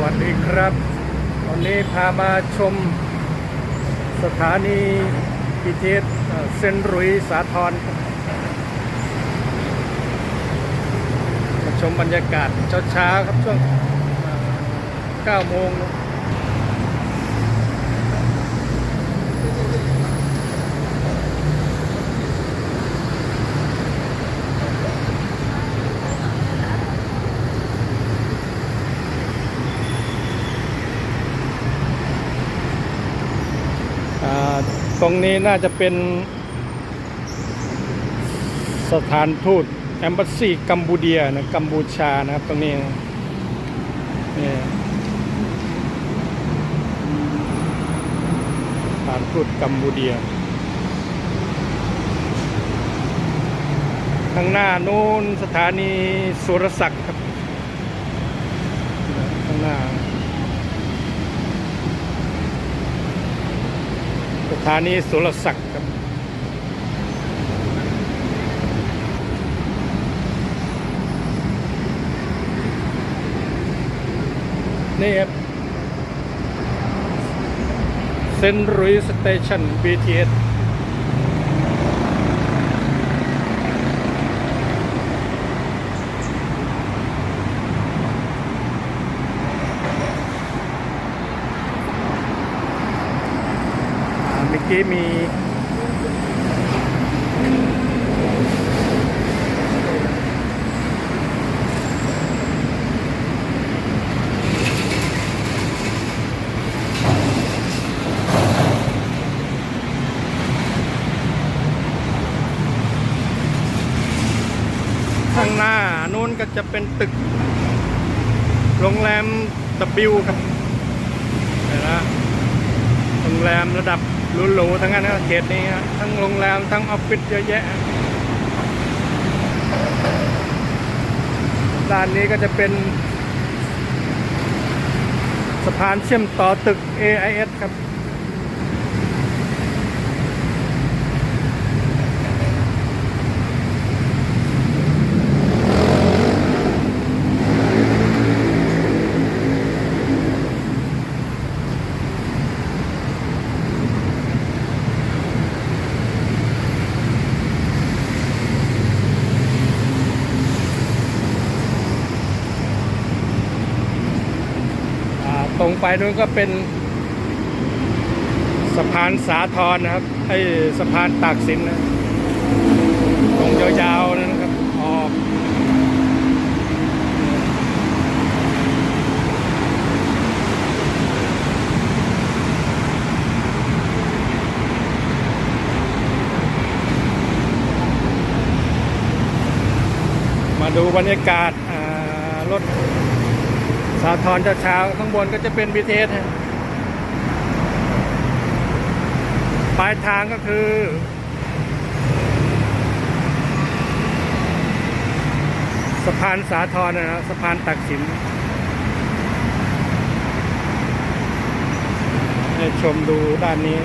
วัสดีครับ วันนี้พามาชมสถานีพิเทศเซนรุยสาทรมาชมบรรยากาศเช้าๆครับช่วงเอ่อ9โมง ตรงนี้น่าจะเป็นสถานทูตแอมบ s สซีกัมพูเดียนะกัมพูชานะครับตรงนี้นะนี่สถานทูตกัมพูเดีย ข้างหน้านู้นสถานีสุรศักดิ์ครับ ข้างหน้า สถานีสุรศักดิ์ครับนี่ครับเซนรุยส์สเตชัน BTS อ่าเมื่อ กี้มีข้างหน้านู้นก็จะเป็นตึก โรงแรม W ครับนไหมโรงแรมระดับ หรูๆทั้งนั้นนะเขตนี้ทั้งโรงแรมทั้งออฟฟิศเยอะแยะด้านนี้ก็จะเป็น สะพานเชื่อมต่อตึก AIS ครับ ตรงไปนู้นก็เป็น สะพานสาทรนะครับไอ้สะพานตากสินนะตรงยาวๆนั่นนะครับออกมาดูบรรยากาศ สาทรเช้าๆข้างบนก็จะเป็นบีเทสปลายทางก็คือ สะพานสาทรนะนะสะพานตักสินให้ชมดูด้านนี้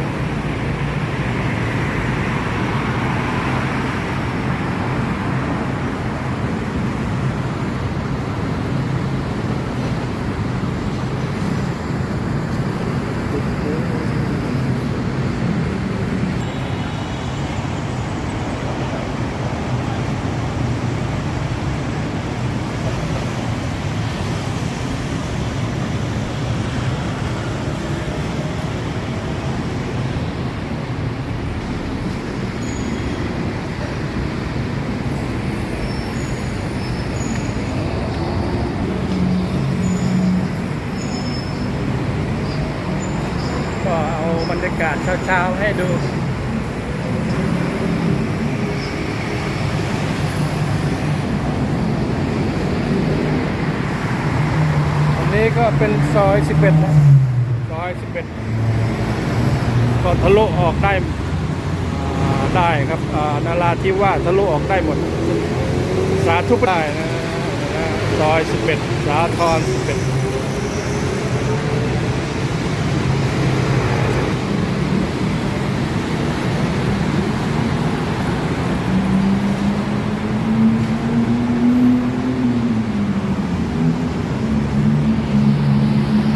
าศเช้าๆให้ดูอันนี้ก็เป็นซอย 11นะซอย 11 ก็ทะลุออกได้ได้ครับนาราที่ว่าทะลุออกได้หมด สาธุได้นะนะซอย 11 สาทร11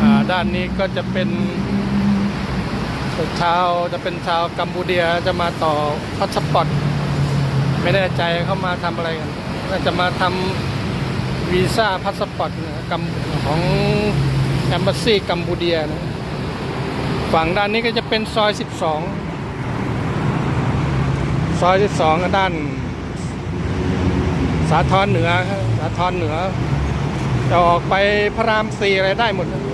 อ ด้านนี้ก็จะเป็นชาวจะเป็นชาวกัมพูเดียจะมาต่อพัสปอร์ตไม่แน่ใจเขามาทำอะไรกันน่าจะมาทำวีซ่าพาสปอร์ตกัมของแอมบ s ซีกัมพูเดียนะฝั่งด้านนี้ก็จะเป็นซอย 12 ซอย 12 ด้าน สาทรเหนือสาทรเหนือจะออกไปพระรามสี่อะไรได้หมดนะ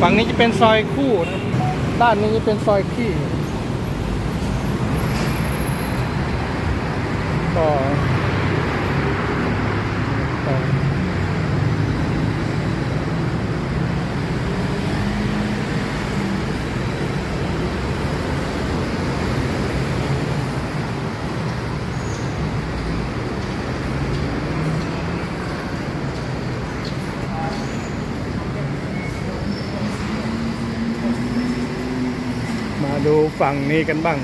ฝั่งนี้จะเป็นซอยคู่นะด้านนี้จะเป็นซอยขี้ก็ก็ ฝั่งนี้กันบ้าง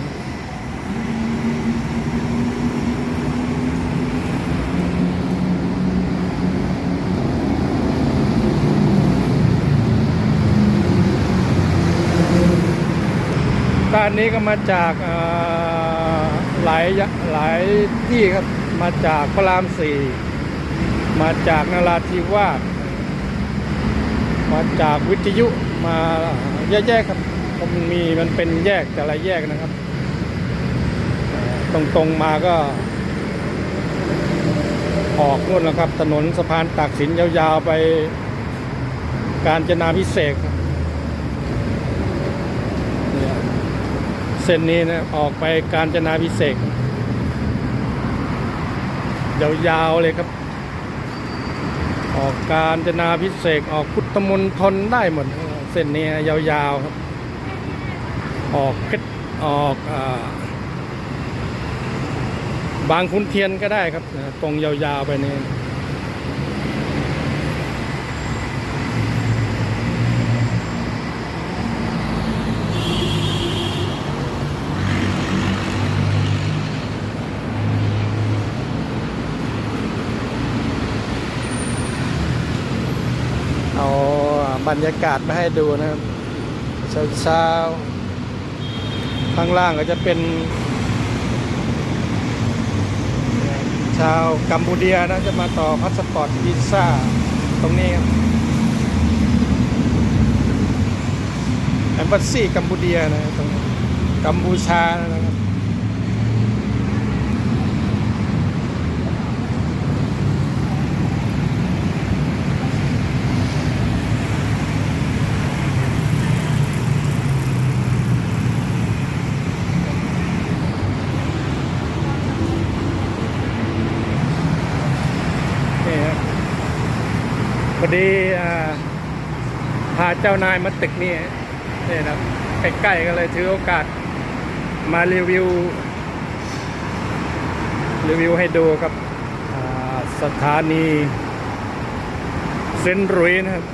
ด้านนี้ก็มาจากหลายหลายที่ครับ มาจากพระรามสี่ มาจากนราธิวาสมาจากวิทยุมาแยกๆครับ มันมีมันเป็นแยกแต่ละแยกนะครับเอ่อตรงมาก็ ออกนู่นแล้วครับ ถนนสะพานตากสินยาวๆไปการจนาพิเศษเส้นนี้นะออกไปการจนาพิเศษยาวๆเลยครับ ออกการจนาพิเศษออกพุทธมณฑลได้หมดเส้นนี้ยาวๆครับ ออกเพชรออกอบางขุนเทียนก็ได้ครับ ตรงยาวๆไปนี่เอาบรรยากาศมาให้ดูนะครับเช้าๆ ข้างล่างก็จะเป็น ชาวกัมพูเดียนะจะมาต่อพาสปอร์ตวีซ่าตรงนี้ครับแอมบ s ซีกัมพูเดียนะตรงกัมพูชานะครับนี่ครับพอ ดีพาเจ้านายมาตึกนี่นี่นะใกล้ๆกันเลยถือโอกาสมารีวิว รีวิวให้ดูครับสถานีเซนรุยนะครับ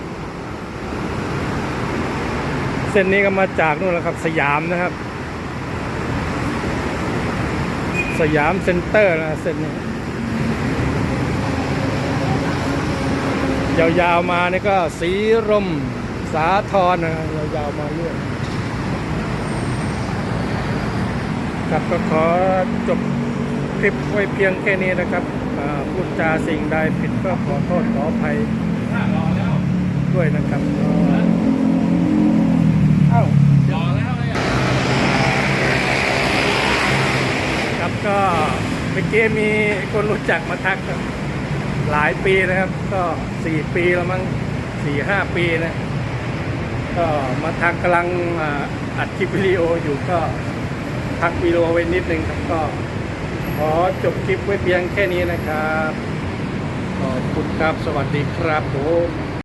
เส้นนี้ก็มาจากนู่นแหละครับ สยามนะครับ สยามเซ็นเตอร์นะเส้นนี้ ยาวๆมานี่ก็สีรมสาทรนะยาวๆมาเรื่อยครับก็ขอจบคลิปไว้เพียงแค่นี้นะครับพูดจาสิ่งใดผิดก็ขอโทษขออภัยด้วยนะครับเอ้าครับก็เมื่อกี้มีคนรู้จักมาทักครับ หลายปีนะครับ ก็สี่ปีแล้วมั้งสี่ห้าปีนะก็มาทางกำลังอัดคลิปวิดีโออยู่ก็พักวิดีโอไว้นิดนึงครับก็ขอจบคลิปไว้เพียงแค่นี้นะครับ ขอบคุณครับ สวัสดีครับผม